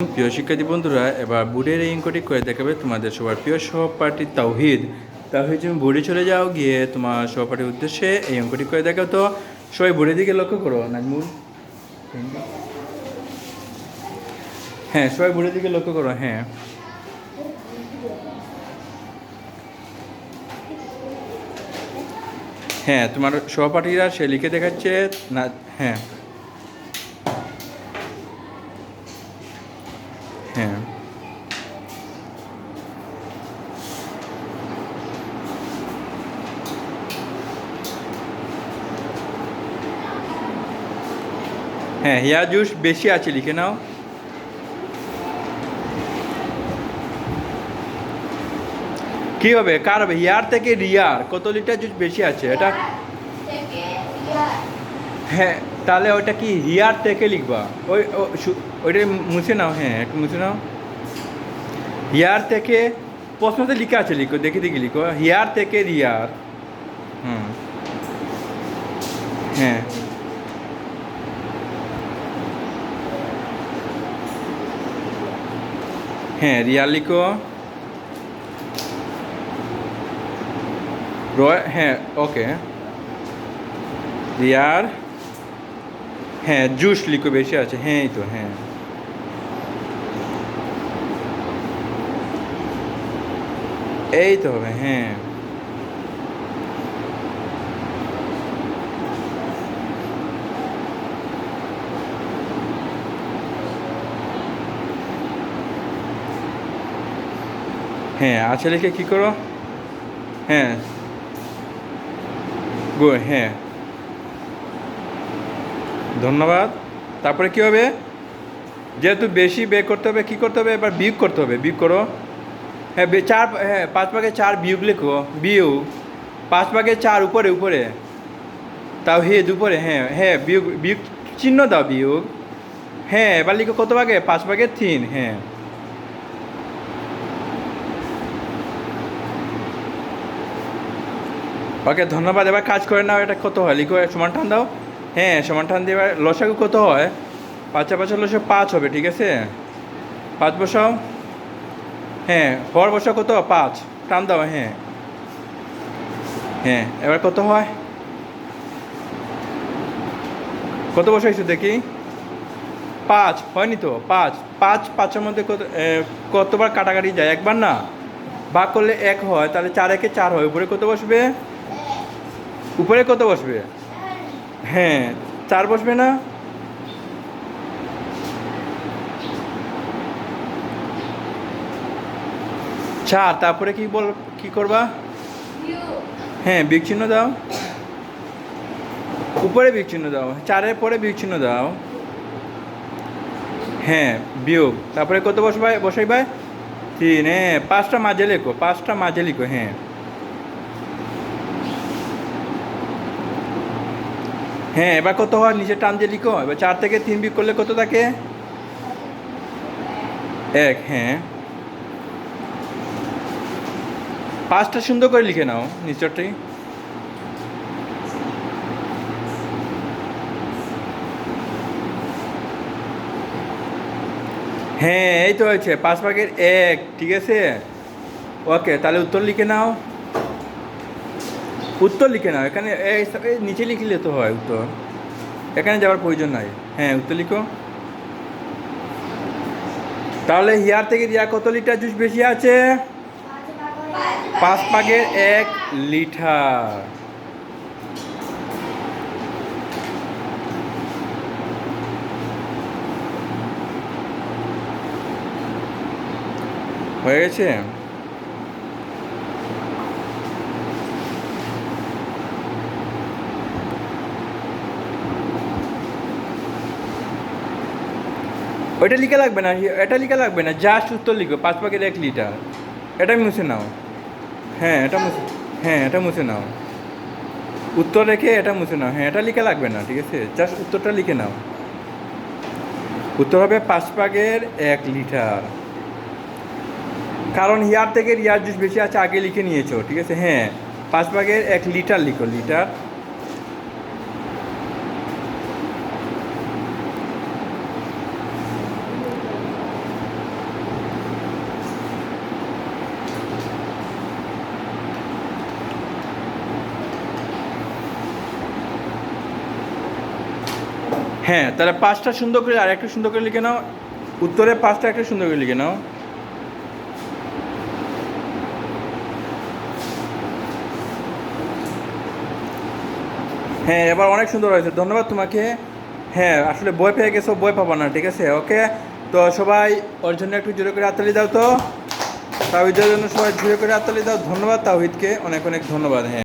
প্রিয় শিক্ষার্থী বন্ধুরা, এবার বুড়ের এই অঙ্কটি করে দেখাবে তোমাদের সবার প্রিয় সহপাঠী তাওহিদ। তাহিদ তুমি বুড়ে চলে যাও, গিয়ে তোমার সহপাঠীর উদ্দেশ্যে এই অঙ্কটি করে দেখাও তো। সবাই বুড়ের দিকে লক্ষ্য করো, নাজমুল। হ্যাঁ সবাই বুড়ের দিকে লক্ষ্য করো হ্যাঁ। হ্যাঁ তোমার সহপাঠীরা সে লিখে দেখাচ্ছে, না হ্যাঁ। হ্যাঁ হেয়ার জুস বেশি আছে লিখে নাও। কি হবে? কার হবে? হিয়ার থেকে রিয়ার। কত লিটার জুস বেশি আছে? এটা হ্যাঁ তাহলে ওটা কি? হিয়ার থেকে লিখবা। ওই ওইটা মুছে নাও। হ্যাঁ একটু মুছে নাও। হিয়ার থেকে প্রশ্নতে লিখা আছে লিখো দেখে দেখি লিখো। হিয়ার থেকে রিয়ার। হুম। হ্যাঁ। হ্যাঁ রিয়ালিকো। রয় হ্যাঁ ওকে। রিয়ার। হ্যাঁ জুস লিখো বেশি আছে হ্যাঁ এই তো হ্যাঁ। এই তো হবে হ্যাঁ। হ্যাঁ আছে লিখে কী করো? হ্যাঁ। গো হ্যাঁ। ধন্যবাদ। তারপরে কি হবে? যেহেতু বেশি বে করতে হবে, কী করতে হবে? এবার বিয়োগ করতে হবে। বিয়োগ করো। হ্যাঁ বে- চার হ্যাঁ পাঁচ ভাগে চার বিয়োগ লেখো। বিয়োগ। পাঁচ ভাগে চার উপরে উপরে। তাও হে, দুপুরে হ্যাঁ হ্যাঁ বিয়োগ বিয়োগ চিহ্ন দাও বিয়োগ। হ্যাঁ এবার লিখো কত ভাগে? পাঁচ ভাগে তিন হ্যাঁ। ওকে, ধন্যবাদ। এবার কাজ করে নাও, এটা কত হয়? লিখো, সমান টান দাও। হ্যাঁ সমান টান দিয়ে এবার লসাগু কত হয়? পাঁচা পাঁচা লসা পাঁচ হবে, ঠিক আছে? পাঁচ বসাও। হ্যাঁ হর বসা কত? পাঁচ। টান দাও হ্যাঁ। হ্যাঁ এবার কত হয়? কত বসাইছো দেখি? পাঁচ, হয়নি তো? পাঁচ। পাঁচ, পাঁচের মধ্যে কত কতবার কাটাকাটি যায়? একবার না? ভাগ করলে এক হয়, তাহলে চার একে চার হয়। উপরে কত বসবে? উপরে কত বসবে? হ্যাঁ চার বসবে না? চার, তারপরে কি বল, কি করবা? হ্যাঁ চিহ্ন দাও। উপরে বিগ চিহ্ন দাও। চারের পরে চিহ্ন দাও। হ্যাঁ বিয়োগ। তারপরে কত বসবাই বসাইবাই? তিন হ্যাঁ পাঁচটা মাঝে লেখো, পাঁচটা মাঝে লিখো হ্যাঁ। হ্যাঁ এবার কত হয়? নিচে টান দিয়ে লিখো। এবার চার থেকে তিন বিক করলে কত থাকে? এক হ্যাঁ। পাঁচটা সুন্দর করে লিখে নাও নিচরটাই হ্যাঁ এই তো হয়েছে। পাঁচ ভাগের এক, ঠিক আছে? ওকে, তাহলে উত্তর লিখে নাও। উত্তর লিখে নাও। এখানে নিচে লিখলে তো হয় উত্তর। এখানে যাওয়ার প্রয়োজন নাই। হ্যাঁ উত্তর লিখো। তাহলে হিয়ার থেকে রিয়া কত লিটার জুস বেশি আছে? পাঁচ ভাগের এক লিটার। হয়ে গেছে? ওইটা লিখে লাগবে না, এটা লিখে লাগবে না জাস্ট উত্তর লিখো পাঁচ প্যাকেট এক লিটার এটা মুছে নাও। হ্যাঁ এটা মুছে হ্যাঁ এটা মুছে নাও। উত্তর রেখে এটা মুছে নাও। হ্যাঁ এটা লিখে লাগবে না, ঠিক আছে? জাস্ট উত্তরটা লিখে নাও। উত্তর হবে পাঁচ প্যাকের এক লিটার কারণ হিয়ার থেকে রিয়ার জুস বেশি আছে, আগে লিখে নিয়েছো, ঠিক আছে? হ্যাঁ পাঁচ ভাগের এক লিটার লিখো লিটার হ্যাঁ তাহলে পাঁচটা সুন্দর করে আর একটা সুন্দর করে লিখে নাও। উত্তরে পাঁচটা একটা সুন্দর করে লিখে নাও। হ্যাঁ এবার অনেক সুন্দর হয়েছে। ধন্যবাদ তোমাকে। হ্যাঁ আসলে বই পেয়ে গেছো, বই পাবো না, ঠিক আছে? ওকে? তো সবাই ওর জন্য একটু জোরে করে হাততালি দাও তো। তাহিদের জন্য সবাই জোরে করে হাততালি দাও। ধন্যবাদ তাহিদকে অনেক অনেক ধন্যবাদ হ্যাঁ।